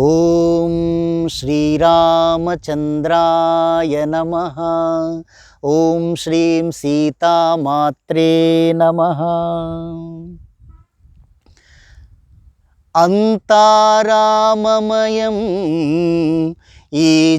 ఓం శ్రీరామచంద్రాయ నమ ఓం శ్రీం సీతామాత్రే నమ అంతారామమయం ఈ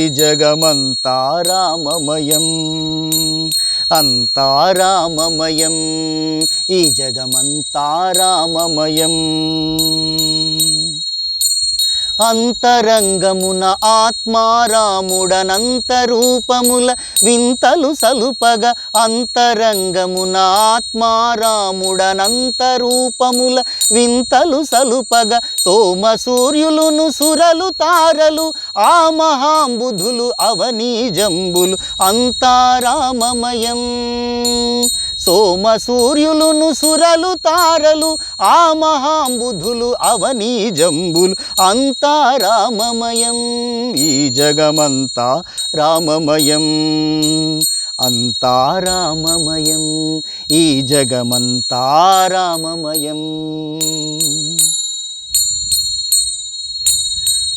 ఉంది జగమంతా రామమయం. అంతా రామమయం. ఈ జగమంతా రామమయం. అంతరంగమున ఆత్మారాముడనంతరూపముల వింతలు సలుపగ అంతరంగమున ఆత్మారాముడనంతరూపముల వింతలు సలుపగ సోమ సూర్యులును సురలు తారలు ఆ మహాంబుధులు అవనీ జంబులు అంతారామమయం. సోమ సూర్యులును సురలు తారలు ఆ మహాంబుధులు అవనీ జంబులు అంతారామమయం ఈ జగమంతా రామమయం. అంతారామమయం ఈ జగమంతా రామమయం.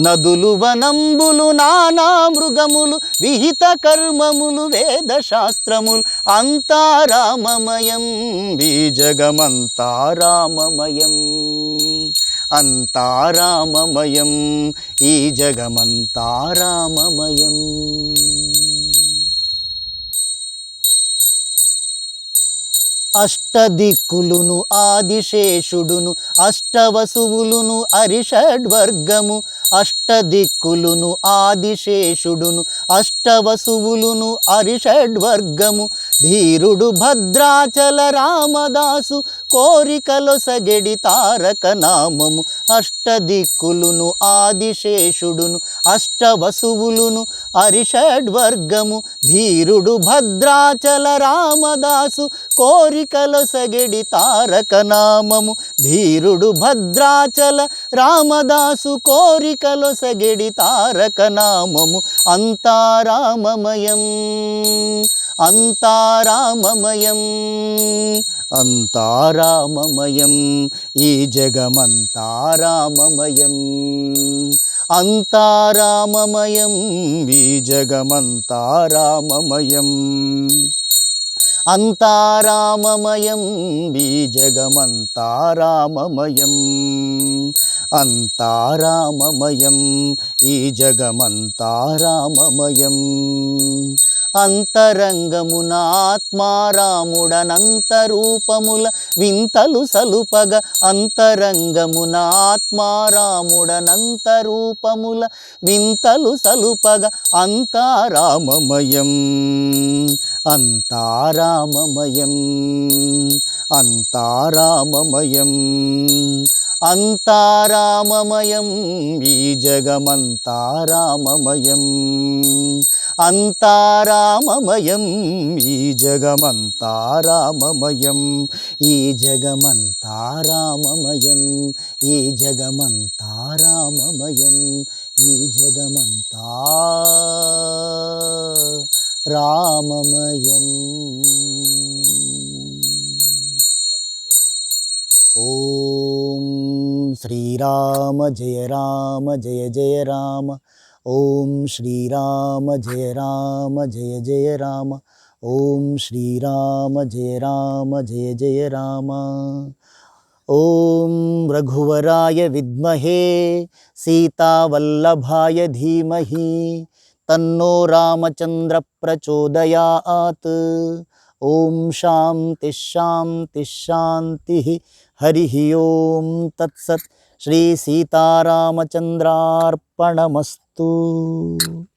నదులు వనంబులు నానా మృగములు విహిత కర్మములు వేద శాస్త్రములు అంతారామమయం బీజగమంతారామమయం అంతారామమయం ఈ జగమంతారామమయం. అష్టదిక్కులును ఆదిశేషుడును అష్టవసువులును అరిషడ్వర్గము అష్టదిక్కులును ఆదిశేషుడును అష్టవసువులును అరిషడ్వర్గము ధీరుడు భద్రాచల రామదాసు కోరికలో సగెడి తారక నామము. అష్టదిక్కులును ఆదిశేషుడును అష్టవసువులును అరిషడ్వర్గము ధీరుడు భద్రాచల రామదాసు కోరికల సగెడి తారక నామము. ధీరుడు భద్రాచల రామదాసు కోరికల సగెడి తారక నామము. అంతారామమయం అంతారామమయం అంతారామమయం ఈ జగమంతారామమయం. అంతారామమయం ఈ జగమంతారామమయం. అంతారామమయం బీజగమంతారామమయం అంతారామమయం ఈ జగమంతారామమయం. అంతరంగమున ఆత్మారాముడనంత రూపముల వింతలు సలుపగ అంతరంగమున ఆత్మారాముడనంత రూపముల వింతలు సలుపగ అంతారామమయం అంతారామమయం అంతారామమయం అంతారామమయం ఈ జగమంతారామమయం. అంతారామమయం ఈ జగమంతారామమయం ఈ జగమంతారామమయం ఈ జగమంతారామమయం ఈ జగమంతా రామమయం ఓం శ్రీరామ జయ రామ జయ జయ రామ ओम श्री राम, जय राम, जय जय राम। ॐ श्रीराम जय राम, जय जय राम। ओम रघुवराय विद्महे, सीतावल्लभाय धीमहि, तन्नो रामचन्द्रप्रचोदयात् ॐ शांति शांति हरि हरिः ॐ तत्सत् श्रीसीतारामचन्द्रार्पणमस्तु 또.